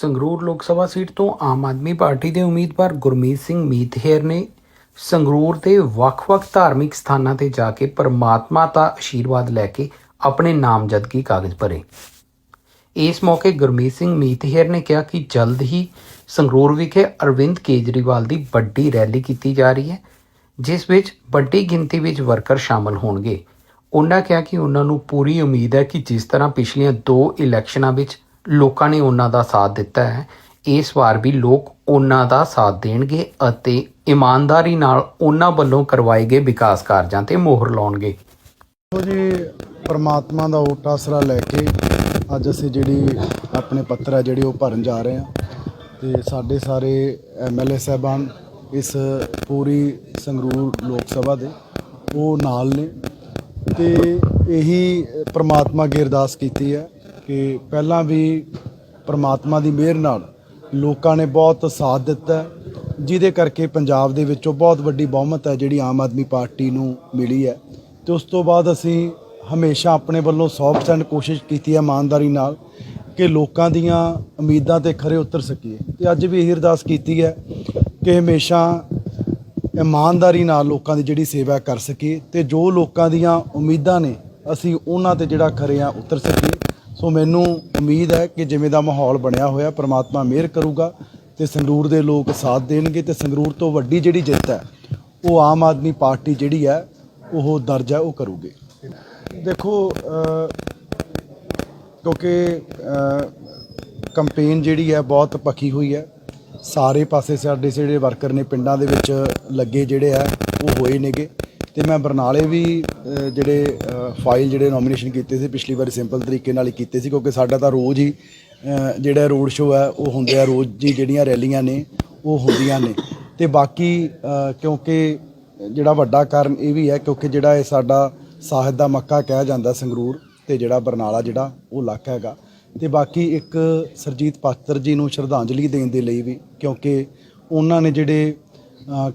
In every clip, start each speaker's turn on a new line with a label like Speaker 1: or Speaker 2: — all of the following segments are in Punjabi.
Speaker 1: ਸੰਗਰੂਰ ਲੋਕ ਸਭਾ ਸੀਟ ਤੋਂ ਆਮ ਆਦਮੀ ਪਾਰਟੀ ਦੇ ਉਮੀਦਵਾਰ ਗੁਰਮੀਤ ਸਿੰਘ ਮੀਤਹੇਰ ਨੇ ਸੰਗਰੂਰ ਦੇ ਵੱਖ-ਵੱਖ ਧਾਰਮਿਕ ਸਥਾਨਾਂ ਤੇ ਜਾ ਕੇ ਪਰਮਾਤਮਾ ਦਾ ਆਸ਼ੀਰਵਾਦ ਲੈ ਕੇ ਆਪਣੇ ਨਾਮਜ਼ਦਗੀ ਕਾਗਜ਼ ਭਰੇ। ਇਸ ਮੌਕੇ ਗੁਰਮੀਤ ਸਿੰਘ ਮੀਤਹੇਰ ਨੇ ਕਿਹਾ ਕਿ ਜਲਦ ਹੀ ਸੰਗਰੂਰ ਵਿਖੇ ਅਰਵਿੰਦ ਕੇਜਰੀਵਾਲ ਦੀ ਵੱਡੀ ਰੈਲੀ ਕੀਤੀ ਜਾ ਰਹੀ ਹੈ, ਜਿਸ ਵਿੱਚ ਵੱਡੀ ਗਿਣਤੀ ਵਿੱਚ ਵਰਕਰ ਸ਼ਾਮਲ ਹੋਣਗੇ। ਉਹਨਾਂ ਕਿਹਾ ਕਿ ਉਹਨਾਂ ਨੂੰ ਪੂਰੀ ਉਮੀਦ ਹੈ ਕਿ ਜਿਸ ਤਰ੍ਹਾਂ ਪਿਛਲੀਆਂ ਦੋ ਇਲੈਕਸ਼ਨਾਂ ਵਿੱਚ ਲੋਕਾਂ ਨੇ ਉਹਨਾਂ ਦਾ ਸਾਥ ਦਿੱਤਾ ਹੈ। ਇਸ ਵਾਰ ਵੀ ਲੋਕ ਉਹਨਾਂ ਦਾ ਸਾਥ ਦੇਣਗੇ ਅਤੇ ਇਮਾਨਦਾਰੀ ਨਾਲ ਉਹਨਾਂ ਵੱਲੋਂ ਕਰਵਾਏ ਗਏ ਵਿਕਾਸ ਕਾਰਜਾਂ ਤੇ ਮੋਹਰ ਲਾਉਣਗੇ।
Speaker 2: ਦੇਖੋ ਜੀ, ਪਰਮਾਤਮਾ ਦਾ ਓਟ ਆਸਰਾ ਲੈ ਕੇ ਅੱਜ ਅਸੀਂ ਜਿਹੜੀ ਆਪਣੇ ਪੱਤਰ ਹੈ, ਜਿਹੜੇ ਉਹ ਭਰਨ ਜਾ ਰਹੇ ਹਾਂ। ਤੇ ਸਾਡੇ ਸਾਰੇ ਐਮਐਲਏ ਸਾਹਿਬਾਨ ਇਸ ਪੂਰੀ ਸੰਗਰੂਰ ਲੋਕ ਸਭਾ ਦੇ ਉਹ ਨਾਲ ਨੇ। ਤੇ ਇਹੀ ਪਰਮਾਤਮਾ ਅੱਗੇ ਅਰਦਾਸ ਕੀਤੀ ਹੈ ਕਿ ਪਹਿਲਾਂ ਵੀ ਪ੍ਰਮਾਤਮਾ ਦੀ ਮਿਹਰ ਨਾਲ ਲੋਕਾਂ ਨੇ ਬਹੁਤ ਸਾਥ ਦਿੱਤਾ ਜਿਹਦੇ ਕਰਕੇ ਪੰਜਾਬ ਦੇ ਵਿੱਚੋਂ ਬਹੁਤ ਵੱਡੀ ਬਹੁਮਤ ਹੈ ਜਿਹੜੀ ਆਮ ਆਦਮੀ ਪਾਰਟੀ ਨੂੰ ਮਿਲੀ ਹੈ। ਤੇ ਉਸ ਤੋਂ ਬਾਅਦ ਅਸੀਂ ਹਮੇਸ਼ਾ ਆਪਣੇ ਵੱਲੋਂ 100% ਕੋਸ਼ਿਸ਼ ਕੀਤੀ ਹੈ ਇਮਾਨਦਾਰੀ ਨਾਲ ਕਿ ਲੋਕਾਂ ਦੀਆਂ ਉਮੀਦਾਂ ਤੇ ਖਰੇ ਉਤਰ ਸਕੀਏ। ਤੇ ਅੱਜ ਵੀ ਇਹ ਅਰਦਾਸ ਕੀਤੀ ਹੈ ਕਿ ਹਮੇਸ਼ਾ ਇਮਾਨਦਾਰੀ ਨਾਲ ਲੋਕਾਂ ਦੀ ਜਿਹੜੀ ਸੇਵਾ ਕਰ ਸਕੀਏ ਤੇ ਜੋ ਲੋਕਾਂ ਦੀਆਂ ਉਮੀਦਾਂ ਨੇ, ਅਸੀਂ ਉਹਨਾਂ ਤੇ ਜਿਹੜਾ ਖਰੇ ਆ ਉਤਰ ਸਕੀਏ। ਸੋ ਮੈਨੂੰ ਉਮੀਦ ਹੈ ਕਿ ਜਿਵੇਂ ਦਾ ਮਾਹੌਲ ਬਣਿਆ ਹੋਇਆ, ਪ੍ਰਮਾਤਮਾ ਮਿਹਰ ਕਰੂਗਾ ਤੇ ਸੰਗਰੂਰ ਦੇ ਲੋਕ ਸਾਥ ਦੇਣਗੇ ਤੇ ਸੰਗਰੂਰ ਤੋਂ ਵੱਡੀ ਜਿਹੜੀ ਜਿੱਤ ਹੈ, ਉਹ ਆਮ ਆਦਮੀ ਪਾਰਟੀ ਜਿਹੜੀ ਹੈ, ਉਹ ਦਰਜ ਹੈ, ਉਹ ਕਰੂਗੀ। ਦੇਖੋ ਕਿਉਂਕਿ ਕੰਪੇਨ ਜਿਹੜੀ ਹੈ, ਬਹੁਤ ਪੱਕੀ ਹੋਈ ਹੈ। ਸਾਰੇ ਪਾਸੇ ਸਾਡੇ ਜਿਹੜੇ ਵਰਕਰ ਨੇ, ਪਿੰਡਾਂ ਦੇ ਵਿੱਚ ਲੱਗੇ ਜਿਹੜੇ ਆ ਉਹ ਹੋਏ ਨੇਗੇ। ਤੇ ਮੈਂ ਬਰਨਾਲੇ ਵੀ ਜਿਹੜੇ ਫਾਈਲ ਜਿਹੜੇ ਨੋਮੀਨੇਸ਼ਨ ਕੀਤੇ ਸੀ, ਪਿਛਲੀ ਵਾਰੀ ਸਿੰਪਲ ਤਰੀਕੇ ਨਾਲ ਹੀ ਕੀਤੇ ਸੀ, ਕਿਉਂਕਿ ਸਾਡਾ ਤਾਂ ਰੋਜ਼ ਹੀ ਜਿਹੜਾ ਰੋਡ ਸ਼ੋਅ ਹੈ, ਉਹ ਹੁੰਦੇ ਆ, ਰੋਜ਼ ਹੀ ਜਿਹੜੀਆਂ ਰੈਲੀਆਂ ਨੇ, ਉਹ ਹੁੰਦੀਆਂ ਨੇ। ਤੇ ਬਾਕੀ ਕਿਉਂਕਿ ਜਿਹੜਾ ਵੱਡਾ ਕਾਰਨ ਇਹ ਵੀ ਹੈ, ਕਿਉਂਕਿ ਜਿਹੜਾ ਇਹ ਸਾਡਾ ਸਾਹਿਤ ਦਾ ਮੱਕਾ ਕਿਹਾ ਜਾਂਦਾ ਸੰਗਰੂਰ ਤੇ ਜਿਹੜਾ ਬਰਨਾਲਾ ਜਿਹੜਾ, ਉਹ ਇਲਾਕਾ ਹੈਗਾ। ਤੇ ਬਾਕੀ ਇੱਕ ਸਰਜੀਤ ਪਾਤਰ ਜੀ ਨੂੰ ਸ਼ਰਧਾਂਜਲੀ ਦੇਣ ਦੇ ਲਈ ਵੀ, ਕਿਉਂਕਿ ਉਹਨਾਂ ਨੇ ਜਿਹੜੇ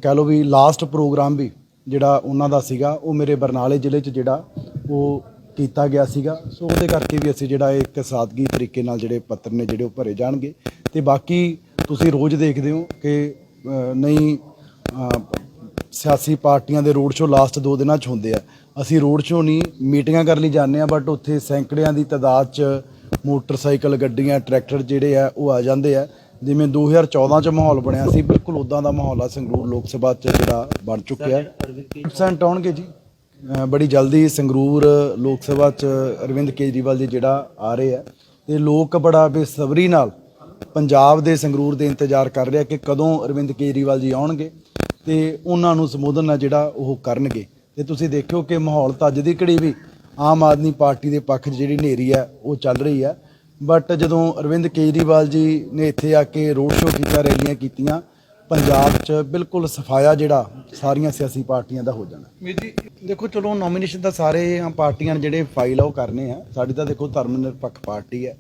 Speaker 2: ਕਹਿ ਲਓ ਵੀ ਲਾਸਟ ਪ੍ਰੋਗਰਾਮ ਵੀ ਜਿਹੜਾ ਉਹਨਾਂ ਦਾ ਸੀਗਾ, ਉਹ ਮੇਰੇ ਬਰਨਾਲੇ ਜ਼ਿਲ੍ਹੇ 'ਚ ਜਿਹੜਾ ਉਹ ਕੀਤਾ ਗਿਆ ਸੀਗਾ। ਸੋ ਉਹਦੇ ਕਰਕੇ ਵੀ ਅਸੀਂ ਜਿਹੜਾ ਇੱਕ ਸਾਦਗੀ ਤਰੀਕੇ ਨਾਲ ਜਿਹੜੇ ਪੱਤਰ ਨੇ ਜਿਹੜੇ ਉਹ ਭਰੇ ਜਾਣਗੇ। ਤੇ ਬਾਕੀ ਤੁਸੀਂ ਰੋਜ਼ ਦੇਖਦੇ ਹੋ ਕਿ ਨਹੀਂ ਸਿਆਸੀ ਪਾਰਟੀਆਂ ਦੇ ਰੋਡ ਸ਼ੋਅ ਲਾਸਟ ਦੋ ਦਿਨਾਂ 'ਚ ਹੁੰਦੇ ਆ। ਅਸੀਂ ਰੋਡ ਸ਼ੋਅ ਨਹੀਂ, ਮੀਟਿੰਗਾਂ ਕਰਨ ਲਈ ਜਾਂਦੇ ਆ ਬਟ ਉੱਥੇ ਸੈਂਕੜਿਆਂ ਦੀ ਤਾਦਾਦ 'ਚ ਮੋਟਰਸਾਈਕਲ, ਗੱਡੀਆਂ, ਟਰੈਕਟਰ ਜਿਹੜੇ ਆ, ਉਹ ਆ ਜਾਂਦੇ ਆ। ਜਿਵੇਂ 2014 'ਚ ਮਾਹੌਲ ਬਣਿਆ ਸੀ ਬਿਲਕੁਲ ਉਦਾਂ ਦਾ ਮਾਹੌਲ ਆ ਸੰਗਰੂਰ ਲੋਕ ਸਭਾ 'ਚ ਜਿਹੜਾ ਬਣ ਚੁੱਕਿਆ। ਹੈ ਪਰਸੈਂਟ ਆਉਣਗੇ ਜੀ। ਬੜੀ ਜਲਦੀ ਸੰਗਰੂਰ ਲੋਕ ਸਭਾ 'ਚ ਅਰਵਿੰਦ ਕੇਜਰੀਵਾਲ ਜੀ ਜਿਹੜਾ ਆ ਰਹੇ ਆ। ਤੇ ਲੋਕ ਬੜਾ ਬੇਸਬਰੀ ਨਾਲ ਪੰਜਾਬ ਦੇ ਸੰਗਰੂਰ ਦੇ ਇੰਤਜ਼ਾਰ ਕਰ ਰਿਹਾ ਕਿ ਕਦੋਂ ਅਰਵਿੰਦ ਕੇਜਰੀਵਾਲ ਜੀ ਆਉਣਗੇ ਤੇ ਉਹਨਾਂ ਨੂੰ ਸੰਬੋਧਨ ਨਾਲ ਜਿਹੜਾ ਉਹ ਕਰਨਗੇ। ਤੇ ਤੁਸੀਂ ਦੇਖਿਓ ਕਿ ਮਾਹੌਲ ਤਾਂ ਅੱਜ ਦੀ ਘੜੀ ਵੀ ਆਮ ਆਦਮੀ ਪਾਰਟੀ ਦੇ ਪੱਖ 'ਚ ਜਿਹੜੀ ਹਨੇਰੀ ਹੈ ਉਹ ਚੱਲ ਰਹੀ ਹੈ ਬਟ ਜਦੋਂ ਅਰਵਿੰਦ ਕੇਜਰੀਵਾਲ ਜੀ ਨੇ ਇੱਥੇ ਆ ਕੇ ਰੋਡ ਸ਼ੋਅ ਕੀਤਾ ਰੈਲੀਆਂ ਕੀਤੀਆਂ, ਪੰਜਾਬ 'ਚ ਬਿਲਕੁਲ ਸਫਾਇਆ ਜਿਹੜਾ, ਸਾਰੀਆਂ ਸਿਆਸੀ ਪਾਰਟੀਆਂ ਦਾ ਹੋ ਜਾਣਾ। ਦੇਖੋ ਚਲੋ ਨੋਮੀਨੇਸ਼ਨ ਤਾਂ ਸਾਰੇ ਪਾਰਟੀਆਂ ਨੇ ਜਿਹੜੇ ਫਾਈਲ ਆ ਉਹ ਕਰਨੇ ਆ। ਸਾਡੀ ਤਾਂ ਦੇਖੋ ਧਰਮ ਨਿਰਪੱਖ ਪਾਰਟੀ ਹੈ।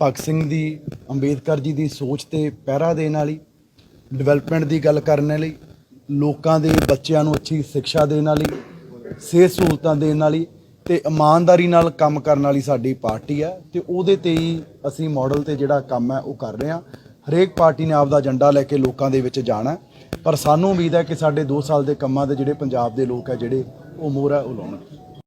Speaker 2: ਭਗਤ ਸਿੰਘ ਦੀ, ਅੰਬੇਦਕਰ ਜੀ ਦੀ ਸੋਚ ਤੇ ਪਹਿਰਾ ਦੇਣ ਵਾਲੀ ਡਿਵੈਲਪਮੈਂਟ ਦੀ ਗੱਲ ਕਰਨ ਲਈ ਲੋਕਾਂ ਦੇ ਬੱਚਿਆਂ ਨੂੰ ਅੱਛੀ ਸਿੱਖਿਆ ਦੇਣ ਵਾਲੀ, ਸਿਹਤ ਸਹੂਲਤਾਂ ਦੇਣ ਵਾਲੀ ਤੇ ਇਮਾਨਦਾਰੀ ਨਾਲ ਕੰਮ ਕਰਨ ਵਾਲੀ ਸਾਡੀ ਪਾਰਟੀ ਹੈ ਤੇ ਉਹਦੇ ਤੇ ਹੀ ਅਸੀਂ ਮਾਡਲ ਤੇ ਜਿਹੜਾ ਕੰਮ ਹੈ ਉਹ ਕਰ ਰਹੇ ਹਾਂ। ਹਰੇਕ ਪਾਰਟੀ ਨੇ ਆਪਦਾ ਏਜੰਡਾ ਲੈ ਕੇ ਲੋਕਾਂ ਦੇ ਵਿੱਚ ਜਾਣਾ ਪਰ ਸਾਨੂੰ ਉਮੀਦ ਹੈ ਕਿ ਸਾਡੇ 2 ਸਾਲ ਦੇ ਕੰਮਾਂ ਦੇ ਜਿਹੜੇ ਪੰਜਾਬ ਦੇ ਲੋਕ ਹੈ, ਜਿਹੜੇ ਉਹ ਮੋਹਰ ਹੈ, ਉਹ ਲਾਉਣਗੇ।